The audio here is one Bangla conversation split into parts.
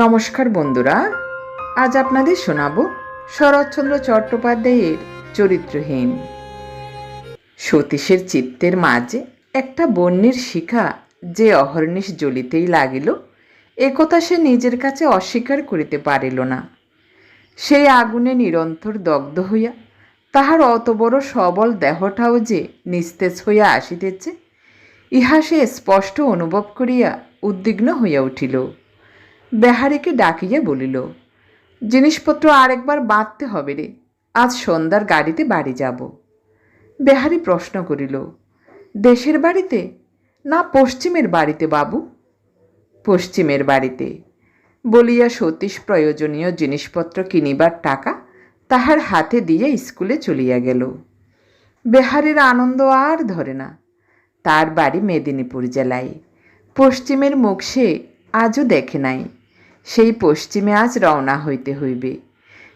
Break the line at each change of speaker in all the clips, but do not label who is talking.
নমস্কার বন্ধুরা, আজ আপনাদের শোনাব শরৎচন্দ্র চট্টোপাধ্যায়ের চরিত্রহীন। সতীশের চিত্তের মাঝে একটা বন্যের শিখা যে অহর্নিশ জ্বলিতেই লাগিল একথা সে নিজের কাছে অস্বীকার করিতে পারিল না। সেই আগুনে নিরন্তর দগ্ধ হইয়া তাহার অত বড় সবল দেহটাও যে নিস্তেজ হইয়া আসিতেছে, ইহা সে স্পষ্ট অনুভব করিয়া উদ্বিগ্ন হইয়া উঠিল। বেহারিকে ডাকিয়া বলিল, জিনিসপত্র আরেকবার বাঁধতে হবে রে, আজ সন্ধ্যার গাড়িতে বাড়ি যাব। বেহারি প্রশ্ন করিল, দেশের বাড়িতে? না পশ্চিমের বাড়িতে বাবু? পশ্চিমের বাড়িতে। বলিয়া সতীশ প্রয়োজনীয় জিনিসপত্র কিনিবার টাকা তাহার হাতে দিয়ে স্কুলে চলিয়া গেল। বেহারির আনন্দ আর ধরে না। তার বাড়ি মেদিনীপুর জেলায়। পশ্চিমের মুখ সে আজও দেখে নাই। সেই পশ্চিমে আজ রওনা হইতে হইবে।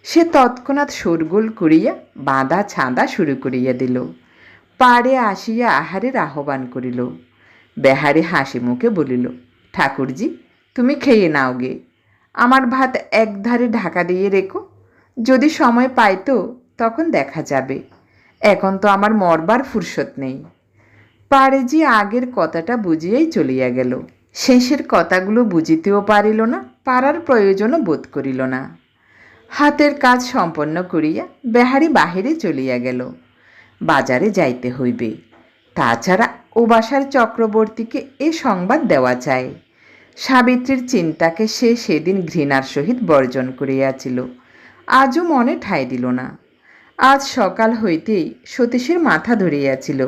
সে তৎক্ষণাৎ শোরগোল করিয়া বাঁধা ছাঁদা শুরু করিয়া দিল। পাড়ে আসিয়া আহারের আহ্বান করিল। বেহারি হাসি মুখে বলিল, ঠাকুরজি, তুমি খেয়ে নাও গে। আমার ভাত একধারে ঢাকা দিয়ে রেখো। যদি সময় পাইতো তখন দেখা যাবে। এখন তো আমার মরবার ফুরসত নেই। পাড়েজি আগের কথাটা বুঝিয়েই চলিয়া গেল। শেষের কথাগুলো বুঝিতেও পারিল না। পারার প্রয়োজনও বোধ করিল না। হাতের কাজ সম্পন্ন করিয়া বেহারি বাহিরে চলিয়া গেল। বাজারে যাইতে হইবে। তাছাড়া ও বাসার চক্রবর্তীকে এ সংবাদ দেওয়া চায় সাবিত্রীর চিন্তাকে সে সেদিন ঘৃণার সহিত বর্জন করিয়াছিল। আজও মনে ঠাঁই দিল না। আজ সকাল হইতেই সতীশের মাথা ধরিয়াছিল।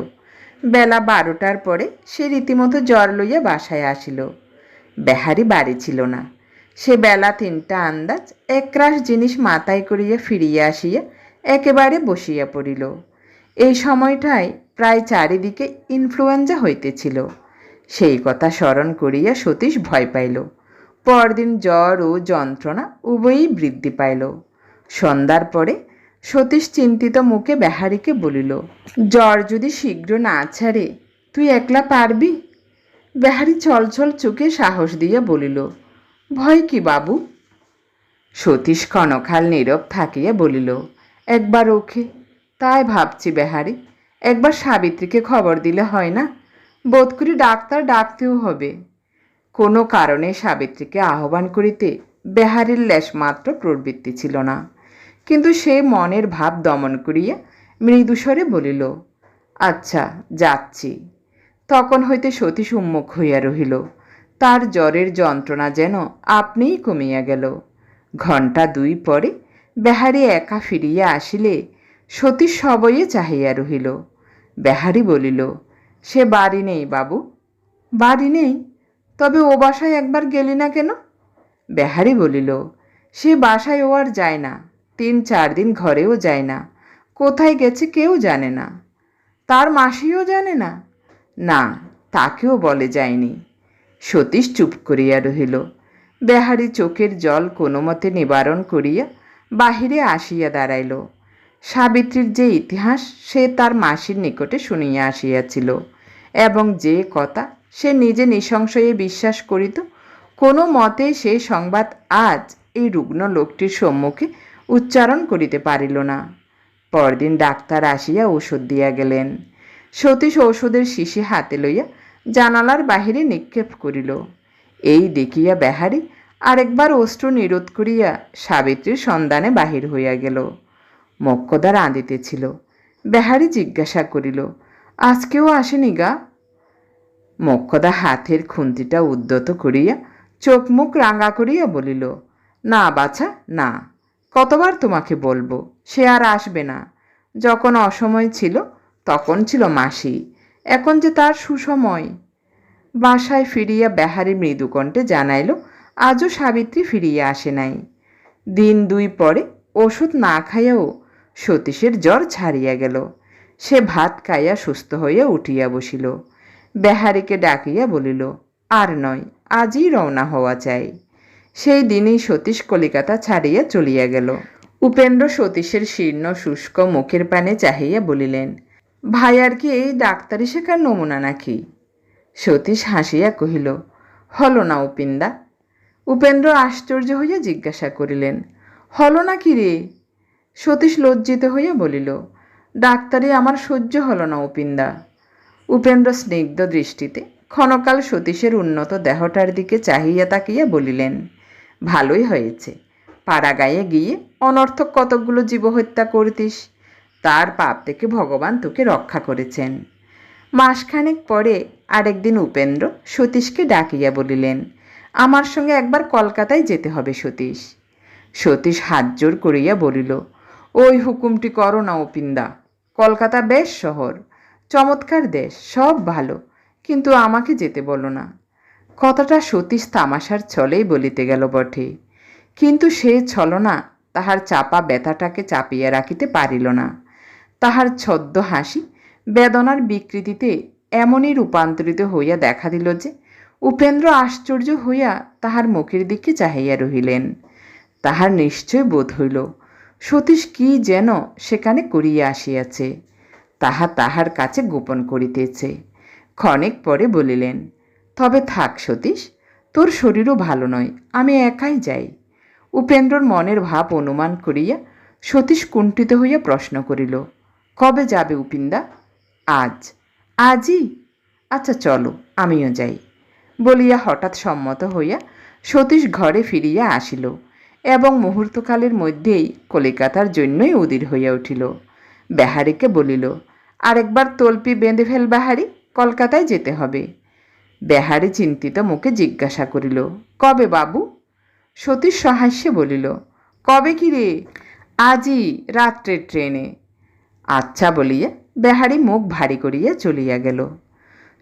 বেলা বারোটার পরে সে রীতিমতো জ্বর লইয়া বাসায় আসিল। বেহারি বাড়ি ছিল না। সে বেলা তিনটা আন্দাজ, একরাশ জিনিস মাথায় করিয়া ফিরিয়া আসিয়া একেবারে বসিয়া পড়িল। এই সময়টায় প্রায় চারিদিকে ইনফ্লুয়েঞ্জা হইতেছিল। সেই কথা স্মরণ করিয়া সতীশ ভয় পাইল। পরদিন জ্বর ও যন্ত্রণা উভয়ই বৃদ্ধি পাইল। সন্ধ্যার পরে সতীশ চিন্তিত মুখে বেহারিকে বলিল, জ্বর যদি শীঘ্র না ছাড়ে, তুই একলা পারবি? বেহারি ছলছল চোখে সাহস দিয়া বলিল ভয় কি বাবু? সতীশ ক্ষণকাল নীরব থাকিয়া বলিল, একবার ওকে তাই ভাবছি বেহারি। একবার সাবিত্রীকে খবর দিলে হয় না? বোধ করি ডাক্তার ডাকতেও হবে। কোনো কারণে সাবিত্রীকে আহ্বান করিতে বেহারির লেশমাত্র প্রবৃত্তি ছিল না। কিন্তু সে মনের ভাব দমন করিয়া মৃদুস্বরে বলিল আচ্ছা যাচ্ছি। তখন হইতে সতীশ উন্মুখ হইয়া রহিল। তার জ্বরের যন্ত্রণা যেন আপনিই কমিয়া গেল। ঘণ্টা দুই পরে বেহারি একা ফিরিয়া আসিলে সতী সবয়ে চাহিয়া রহিল। বেহারি বলিল, সে বাড়ি নেই বাবু। বাড়ি নেই? তবে ও বাসায় একবার গেলি না কেন? বেহারি বলিল, সে বাসায় ও আর যায় না। তিন চার দিন ঘরেও যায় না। কোথায় গেছে কেউ জানে না। তার মাসিও জানে না? না, তাকেও বলে যায়নি। সতীশ চুপ করিয়া রহিল। বেহারি চোখের জল কোনো মতে নিবারণ করিয়া বাহিরে আসিয়া দাঁড়াইল। সাবিত্রীর যে ইতিহাস, সে তার মাসির নিকটে শুনিয়া আসিয়াছিল এবং যে কথা সে নিজে নিঃসংশয়ে বিশ্বাস করিত, কোনো মতে সে সংবাদ আজ এই রুগ্ন লোকটির সম্মুখে উচ্চারণ করিতে পারিল না। পরদিন ডাক্তার আসিয়া ঔষধ দিয়া গেলেন। সতীশ ঔষধের শিশি হাতে লইয়া জানালার বাহিরে নিক্ষেপ করিল। এই দেখিয়া বেহারি আরেকবার অস্ত্র নিরোধ করিয়া সাবিত্রীর সন্ধানে বাহির হইয়া গেল। মক্কদা রাঁধিতেছিল বেহারি জিজ্ঞাসা করিল, আজকেও আসেনি গা? মক্ষদা হাতের খুন্তিটা উদ্যত করিয়া চোখ মুখ রাঙা করিয়া বলিল, না বাছা, না। কতবার তোমাকে বলব, সে আর আসবে না। যখন অসময় ছিল, তখন ছিল মাসি। এখন যে তার সুসময়। বাসায় ফিরিয়া বেহারি মৃদুকণ্ঠে জানাইল, আজও সাবিত্রী ফিরিয়া আসে নাই। দিন দুই পরে ওষুধ না খাইয়াও সতীশের জ্বর ছাড়িয়া গেল। সে ভাত খাইয়া সুস্থ হইয়া উঠিয়া বসিল। বেহারিকে ডাকিয়া বলিল, আর নয়, আজই রওনা হওয়া চাই। সেই দিনই সতীশ কলিকাতা ছাড়িয়া চলিয়া গেল। উপেন্দ্র সতীশের শীর্ণ শুষ্ক মুখের পানে চাহিয়া বলিলেন ভাই আর কি এই ডাক্তারি শেখার নমুনা নাকি? সতীশ হাসিয়া কহিল, হলো না উপিন্দা উপেন্দ্র আশ্চর্য হইয়া জিজ্ঞাসা করিলেন, হলো না কি রে? সতীশ লজ্জিত হইয়া বলিল, ডাক্তারি আমার সহ্য হলো না উপিন্দা উপেন্দ্র স্নিগ্ধ দৃষ্টিতে ক্ষণকাল সতীশের উন্নত দেহটার দিকে চাহিয়া তাকিয়া বলিলেন, ভালোই হয়েছে। পাড়াগাঁয়ে গিয়ে অনর্থক কতকগুলো জীবহত্যা করতিস। তার পাপ থেকে ভগবান তোকে রক্ষা করেছেন। মাসখানেক পরে আরেকদিন উপেন্দ্র সতীশকে ডাকিয়া বলিলেন, আমার সঙ্গে একবার কলকাতায় যেতে হবে সতীশ। সতীশ হাত জোর করিয়া বলিল, ওই হুকুমটি করো না উপিন্দা কলকাতা বেশ শহর, চমৎকার দেশ, সব ভালো, কিন্তু আমাকে যেতে বলো না। কথাটা সতীশ তামাশার ছলেই বলিতে গেল বটে, কিন্তু সে ছলনা তাহার চাপা ব্যথাটাকে চাপিয়া রাখিতে পারিল না। তাহার ছদ্ম হাসি বেদনার বিকৃতিতে এমনই রূপান্তরিত হইয়া দেখা দিল যে, উপেন্দ্র আশ্চর্য হইয়া তাহার মুখের দিকে চাহিয়া রহিলেন। তাহার নিশ্চয় বোধ হইল, সতীশ কি যেন সেখানে করিয়া আসিয়াছে, তাহা তাহার কাছে গোপন করিতেছে। ক্ষণেক পরে বলিলেন, তবে থাক সতীশ, তোর শরীরও ভালো নয়, আমি একাই যাই। উপেন্দ্রর মনের ভাব অনুমান করিয়া সতীশ কুণ্ঠিত হইয়া প্রশ্ন করিল কবে যাবে উপিন্দা? আজ। আজই? আচ্ছা চলো, আমিও যাই। বলিয়া হঠাৎ সম্মত হইয়া সতীশ ঘরে ফিরিয়া আসিল এবং মুহূর্তকালের মধ্যেই কলিকাতার জন্যই উদির হইয়া উঠিল। বেহারিকে বলিল, আরেকবার তল্পি বেঁধে ফেল বেহারি, কলকাতায় যেতে হবে। বেহারি চিন্তিত মুখে জিজ্ঞাসা করিল, কবে বাবু? সতীশ সহাস্যে বলিল, কবে কি রে? আজই রাত্রের ট্রেনে। আচ্ছা বলিয়া বেহারি মুখ ভারী করিয়া চলিয়া গেল।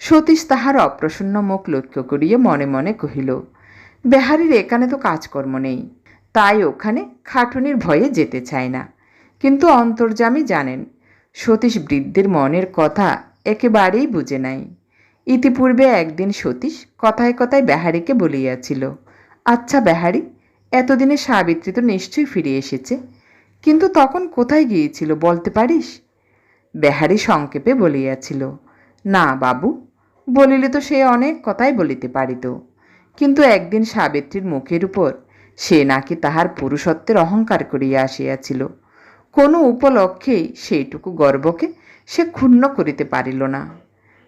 সতীশ তাহার অপ্রসন্ন মুখ লক্ষ্য করিয়া মনে মনে কহিল, বেহারির এখানে তো কাজকর্ম নেই, তাই ওখানে খাটুনির ভয়ে যেতে চায় না। কিন্তু অন্তর্যামী জানেন, সতীশ বৃদ্ধের মনের কথা একেবারেই বুঝে নাই। ইতিপূর্বে একদিন সতীশ কথায় কথায় বেহারিকে বলিয়াছিল আচ্ছা বেহারি, এতদিনে সাবিত্রী তো নিশ্চয়ই ফিরে এসেছে কিন্তু তখন কোথায় গিয়েছিল বলতে পারিস? বেহারি সংক্ষেপে বলিয়াছিল, না বাবু, বলিলে তো সে অনেক কথাই বলিতে পারিত। কিন্তু একদিন সাবিত্রীর মুখের উপর সে নাকি তাহার পুরুষত্বের অহংকার করিয়া আসিয়াছিল। কোনো উপলক্ষেই সেইটুকু গর্বকে সে ক্ষুণ্ণ করিতে পারিল না।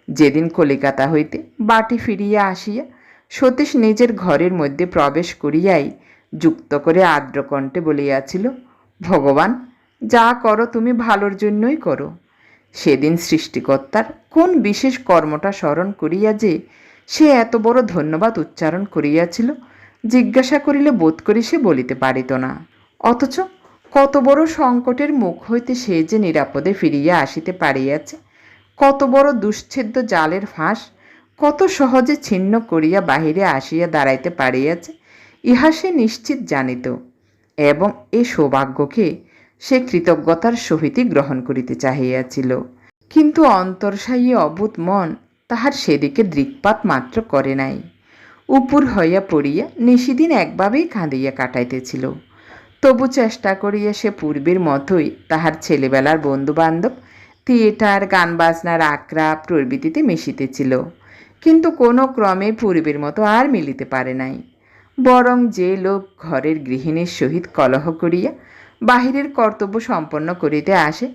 যেদিন কলিকাতা হইতে বাটি ফিরিয়া আসিয়া সতীশ নিজের ঘরের মধ্যে প্রবেশ করিয়াই যুক্ত করে আর্দ্রকণ্ঠে বলিয়াছিল ভগবান, যা করো তুমি ভালোর জন্যই করো। সেদিন সৃষ্টিকর্তার কোন বিশেষ কর্মটা স্মরণ করিয়া যে সে এত বড় ধন্যবাদ উচ্চারণ করিয়াছিল, জিজ্ঞাসা করিলে বোধ করি সে বলিতে পারিত না। অথচ কত বড় সংকটের মুখ হইতে সে যে নিরাপদে ফিরিয়া আসিতে পারিয়াছে, কত বড় দুশ্ছেদ্য জালের ফাঁস, কত সহজে ছিন্ন করিয়া বাহিরে আসিয়া দাঁড়াইতে পারিয়াছে, ইহা সে নিশ্চিত জানিত। এবং এ সৌভাগ্যকে সে কৃতজ্ঞতার সহিতই গ্রহণ করিতে চাহিয়াছিল। কিন্তু অন্তর্সায়ী অবুত মন তাহার সেদিকে দৃকপাত মাত্র করে নাই। উপুর হইয়া পড়িয়া নিশিদিন একভাবেই কাঁদিয়া কাটাইতেছিল। তবু চেষ্টা করিয়া সে পূর্বের মতোই তাহার ছেলেবেলার বন্ধুবান্ধব, থিয়েটার গান বাজনার আক্রা প্রভৃতিতে মিশিতেছিল। কিন্তু কোনো ক্রমে পূর্বের মতো আর মিলিতে পারে নাই। বরং যে লোক ঘরের গৃহিণীর সহিত কলহ করিয়া বাহিরের কর্তব্য সম্পন্ন করিতে আসে,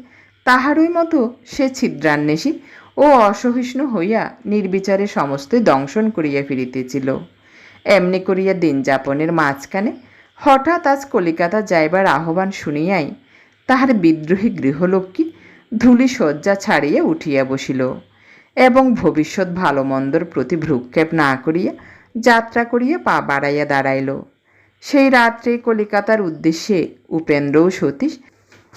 তাহারই মতো সে ছিদ্রান্বেষী ও অসহিষ্ণু হইয়া নির্বিচারে সমস্তই দংশন করিয়া ফিরিতেছিল। এমনি করিয়া দিন যাপনের মাঝখানে হঠাৎ আজ কলিকাতা যাইবার আহ্বান শুনিয়াই তাহার বিদ্রোহী গৃহলক্ষ্মী ধূলি শয্যা ছাড়িয়া উঠিয়া বসিল এবং ভবিষ্যৎ ভালো মন্দর প্রতি ভ্রুক্ষেপ না করিয়া যাত্রা করিয়া পা বাড়াইয়া দাঁড়াইল। সেই রাত্রে কলিকাতার উদ্দেশ্যে উপেন্দ্র ও সতীশ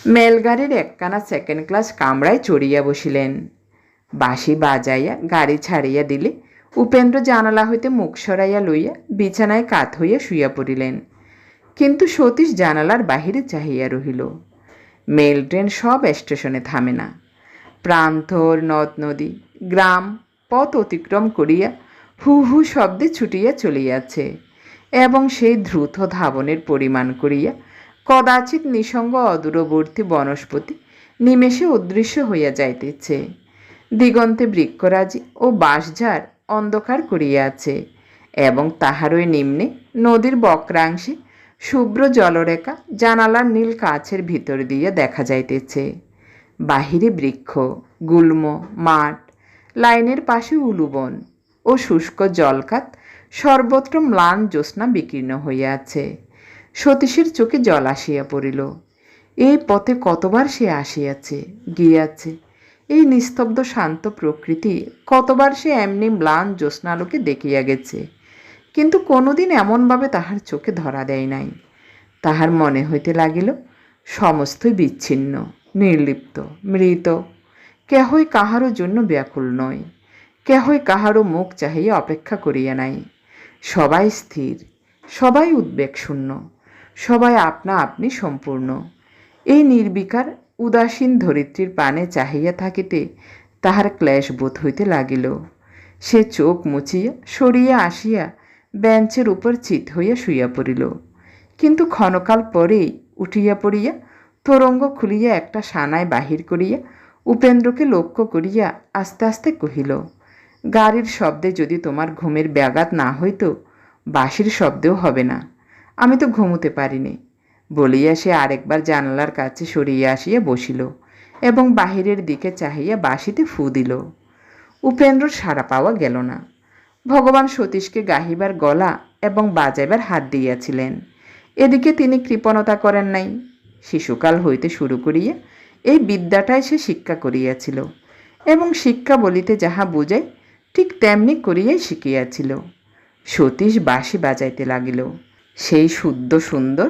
মেলগাড়ির একখানা সেকেন্ড ক্লাস কামরায় চড়িয়া বসিলেন। বাঁশি বাজাইয়া, গাড়ি ছাড়িয়া দিলে উপেন্দ্র জানালা হইতে মুখ সরাইয়া লইয়া বিছানায় কাত হইয়া শুইয়া পড়িলেন। কিন্তু সতীশ জানালার বাহিরে চাহিয়া রহিল। মেল ট্রেন সব স্টেশনে থামে না। প্রান্তর, নদ, নদী, গ্রাম পথ অতিক্রম করিয়া হু হু শব্দে ছুটিয়া চলিয়াছে এবং সেই দ্রুত ধাবনের পরিমাণ করিয়া কদাচিৎ নিসঙ্গ অদূরবর্তী বনস্পতি নিমেষে অদৃশ্য হইয়া যাইতেছে। দিগন্তে বৃক্ষরাজি ও বাঁশঝাড় অন্ধকার করিয়াছে এবং তাহারই নিম্নে নদীর বক্রাংশে শুভ্র জলরেখা জানালার নীল কাছের ভিতর দিয়ে দেখা যাইতেছে। বাহিরে বৃক্ষ, গুল্ম, মাঠ, লাইনের পাশে উলুবন ও শুষ্ক জলকাত সর্বত্র ম্লান জ্যোৎস্না বিকীর্ণ হইয়াছে। সতীশের চোখে জল আসিয়া পড়িল। এই পথে কতবার সে আসিয়াছে, গিয়াছে? এই নিস্তব্ধ শান্ত প্রকৃতি কতবার সে এমনি ম্লান জ্যোৎস্নালোকে দেখিয়া গেছে? কিন্তু কোনোদিন এমনভাবে তাহার চোখে ধরা দেয় নাই। তাহার মনে হইতে লাগিল, সমস্তই বিচ্ছিন্ন, নির্লিপ্ত, মৃত। কেহই কাহারও জন্য ব্যাকুল নয়। কেহই কাহারও মুখ চাহিয়া অপেক্ষা করিয়া নাই। সবাই স্থির, সবাই উদ্বেগ শূন্য, সবাই আপনা আপনি সম্পূর্ণ। এই নির্বিকার, উদাসীন ধরিত্রীর পানে চাহিয়া থাকিতে তাহার ক্লেশ বোধ হইতে লাগিল। সে চোখ মুছিয়া, সরিয়া আসিয়া বেঞ্চের উপর চিত হইয়া শুইয়া পড়িল। কিন্তু ক্ষণকাল পরেই উঠিয়া পড়িয়া তরঙ্গ খুলিয়া একটা সানায় বাহির করিয়া উপেন্দ্রকে লক্ষ্য করিয়া আস্তে আস্তে কহিল গাড়ির শব্দে যদি তোমার ঘুমের ব্যাঘাত না হইতো, বাঁশির শব্দেও হবে না। আমি তো ঘুমোতে পারিনি। বলিয়া সে আরেকবার জানালার কাছে সরিয়া আসিয়া বসিল এবং বাহিরের দিকে চাহিয়া বাঁশিতে ফু দিল। উপেন্দ্রর সাড়া পাওয়া গেল না। ভগবান সতীশকে গাহিবার গলা এবং বাজাইবার হাত দিয়াছিলেন। এদিকে তিনি কৃপণতা করেন নাই। শিশুকাল হইতে শুরু করিয়া এই বিদ্যাটাই সে শিক্ষা করিয়াছিল এবং শিক্ষা বলিতে যাহা বুঝায় ঠিক তেমনি করিয়াই শিখিয়াছিল। সতীশ বাঁশি বাজাইতে লাগিল। সেই শুদ্ধ, সুন্দর,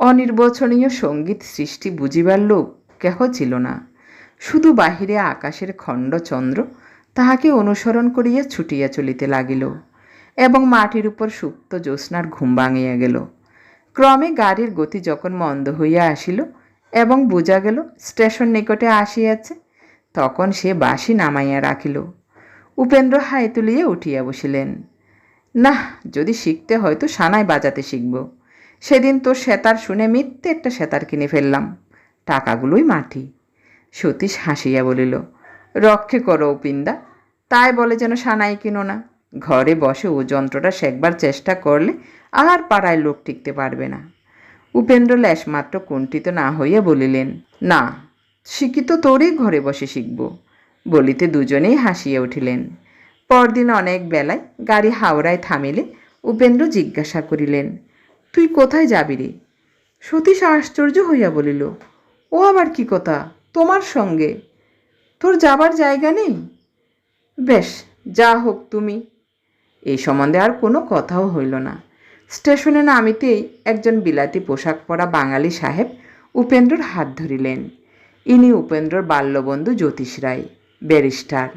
অনির্বচনীয় সংগীত সৃষ্টি বুঝিবার লোক কেহ ছিল না। শুধু বাহিরে আকাশের খণ্ডচন্দ্র তাহাকে অনুসরণ করিয়া ছুটিয়া চলিতে লাগিল এবং মাটির উপর সুপ্ত জ্যোৎস্নার ঘুম ভাঙিয়া গেল। ক্রমে গাড়ির গতি যখন মন্দ হইয়া আসিল এবং বোঝা গেল, স্টেশন নিকটে আসিয়াছে, তখন সে বাসি নামাইয়া রাখিল। উপেন্দ্র হাই তুলিয়া উঠিয়া বসিলেন। না যদি শিখতে হয় তো সানায় বাজাতে শিখব। সেদিন তোর সেতার শুনে মিথ্যে একটা সেতার কিনে ফেললাম, টাকাগুলোই মাটি। সতীশ হাসিয়া বলিল, রক্ষে করো উপিন্দা তাই বলে যেন সানাই কিনো না। ঘরে বসে ও যন্ত্রটা শেখবার চেষ্টা করলে আর পাড়ায় লোক টিকতে পারবে না। উপেন্দ্র লেশমাত্র কুণ্ঠিত না হইয়া বলিলেন, না শিক্ষিত তোরই ঘরে বসে শিখব। বলিতে দুজনেই হাসিয়া উঠিলেন। পরদিন অনেক বেলায় গাড়ি হাওড়ায় থামিলে উপেন্দ্র জিজ্ঞাসা করিলেন, তুই কোথায় যাবি রে? সতীশ আশ্চর্য হইয়া বলিল, ও আবার কি কথা? তোমার সঙ্গে? তোর যাবার জায়গা নেই? বেশ, যা হোক তুমি। এই সম্বন্ধে আর কোনো কথাও হইল না। স্টেশনে নামিতেই একজন বিলাতি পোশাক পরা বাঙালি সাহেব উপেন্দ্রর হাত ধরিলেন। ইনি উপেন্দ্রর বাল্যবন্ধু জ্যোতিষ রায়। ব্যারিস্টার।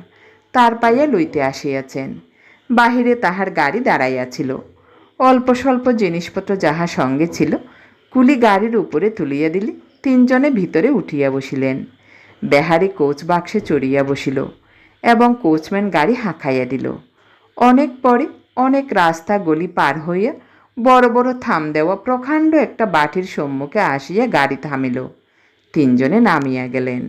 তার পাইয়া লইতে আসিয়াছেন। বাহিরে তাহার গাড়ি দাঁড়াইয়াছিল। অল্প স্বল্প জিনিসপত্র যাহা সঙ্গে ছিল, কুলি গাড়ির উপরে তুলিয়া দিলে তিনজনে ভিতরে উঠিয়া বসিলেন। বেহারি কোচ বাক্সে চড়িয়া বসিল এবং কোচম্যান গাড়ি হাঁকাইয়া দিল। অনেক পরে অনেক রাস্তা গলি পার হইয়া বড় বড় থাম দেওয়া প্রকাণ্ড একটা বাটির সম্মুখে আসিয়া গাড়ি থামিল। তিনজনে নামিয়া গেলেন।